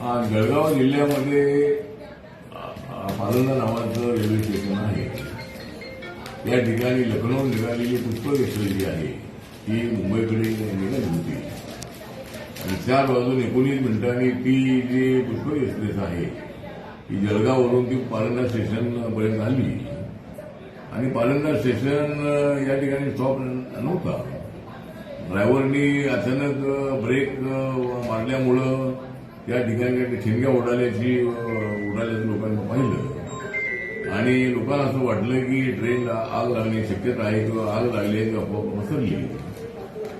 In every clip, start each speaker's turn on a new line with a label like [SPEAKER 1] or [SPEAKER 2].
[SPEAKER 1] हा, जळगाव जिल्ह्यामध्ये अ, नावाचं रेल्वे स्टेशन आहे. या ठिकाणी लखनौ निघालेली पुष्कळ एक्सप्रेस जी आहे. ती मुंबईकडे निघाली होती आणि चार वाजून एकोणीस मिनिटांनी ती जी पुष्कळ एक्सप्रेस आहे ती जळगाववरून ती पालंदा स्टेशनपर्यंत आली. आणि पालंदा स्टेशन या ठिकाणी स्टॉप नव्हता. ड्रायव्हरनी अचानक ब्रेक मारल्यामुळं त्या ठिकाणी काही ठिणग्या उडाल्याची उडाल्याचं लोकांना पाहिलं. आणि लोकांना असं वाटलं की ट्रेनला आग लागण्याची शक्यता आहे किंवा आग लागली आहे अफवा आपोआप पसरली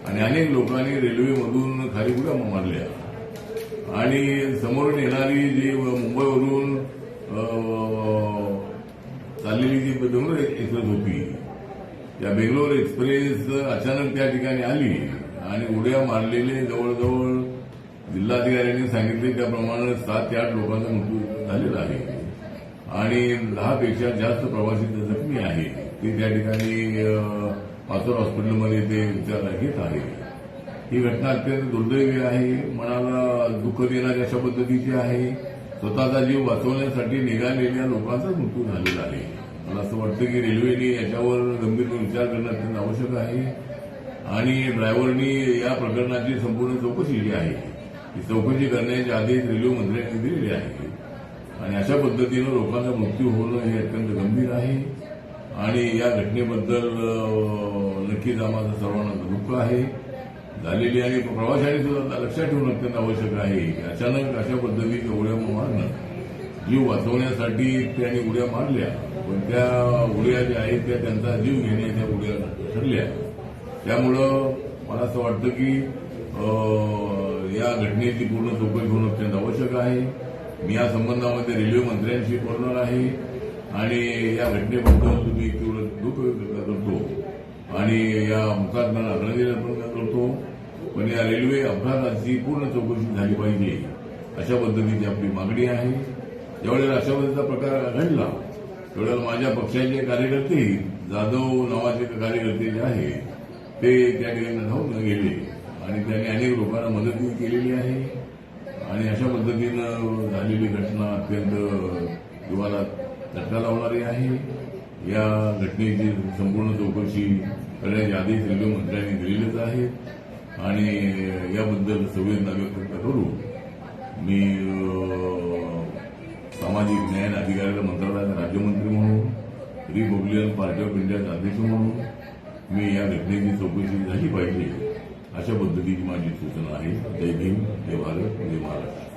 [SPEAKER 1] आणि अनेक लोकांनी रेल्वेमधून खाली उड्या मारल्या. आणि समोरून येणारी जी मुंबईवरून चाललेली जी बेंगलोर एक्सप्रेस होती त्या बेंगलोर एक्सप्रेस अचानक त्या ठिकाणी आली आणि उड्या मारलेले जवळजवळ जिल्हाधिकाऱ्यांनी सांगितले त्याप्रमाणे सात ते आठ लोकांचा मृत्यू झालेला आहे. आणि दहापेक्षा जास्त प्रवासी जखमी आहे. ते त्या ठिकाणी पाचोर हॉस्पिटलमध्ये ते उपचार घेत आहे. ही घटना अत्यंत दुर्दैवी आहे. मनाला दुःख देणारी अशा पद्धतीची आहे. स्वतःचा जीव वाचवण्यासाठी निघालेल्या लोकांचाच मृत्यू झालेला आहे. मला असं वाटतं की रेल्वेने याच्यावर गंभीर विचार करणं अत्यंत आवश्यक आहे. आणि ड्रायव्हरनी या प्रकरणाची संपूर्ण चौकशी जी आहे. ही चौकशी करण्याचे आदेश रेल्वे मंत्र्यांनी दिलेले आहे. आणि अशा पद्धतीनं लोकांचा मृत्यू होणं हे अत्यंत गंभीर आहे. आणि या घटनेबद्दल नक्कीच आम्हाला सर्वांना दुःख आहे. झालेली आणि प्रवाशांनी सुद्धा लक्षात ठेवणं अत्यंत आवश्यक आहे. की अचानक अशा पद्धतीच्या उड्या मारणं जीव वाचवण्यासाठी त्यांनी उड्या मारल्या. पण त्या उड्या ज्या आहेत त्या त्यांचा जीव घेण्याच्या उड्या ठरल्या. त्यामुळं मला असं वाटतं की या घटनेची पूर्ण चौकशी होणं अत्यंत आवश्यक आहे. मी या संबंधामध्ये रेल्वे मंत्र्यांशी बोलणार आहे. आणि या घटनेबद्दल तुम्ही तीव्र दुःख व्यक्त करतो. आणि या अपघातांना आदरांजली अर्पण करतो. पण या रेल्वे अपघाताची पूर्ण चौकशी झाली पाहिजे. अशा पद्धतीची आपली मागणी आहे. ज्यावेळेला अशा पद्धतीचा प्रकार घडला त्यावेळेला माझ्या पक्षाचे कार्यकर्ते जाधव नावाचे कार्यकर्ते जे आहेत ते त्या ठिकाणी धावून गेले. आणि त्यांनी अनेक लोकांना मदतही केलेली आहे. आणि अशा पद्धतीनं झालेली घटना अत्यंत जीवाला धक्का लावणारी आहे. या घटनेची संपूर्ण चौकशी करण्याचे आदेश रेल्वे मंत्र्यांनी दिलेलेच आहेत. आणि याबद्दल संवेदना व्यक्त करू मी सामाजिक न्याय आणि अधिकाऱ्याच्या मंत्रालयाचा राज्यमंत्री म्हणून रिपब्लिकन पार्टी ऑफ इंडियाचे अध्यक्ष म्हणून मी या घटनेची चौकशी झाली पाहिजे. अशा पद्धतीची माझी सूचना आहे. जय भीम जय भारत जय महाराष्ट्र.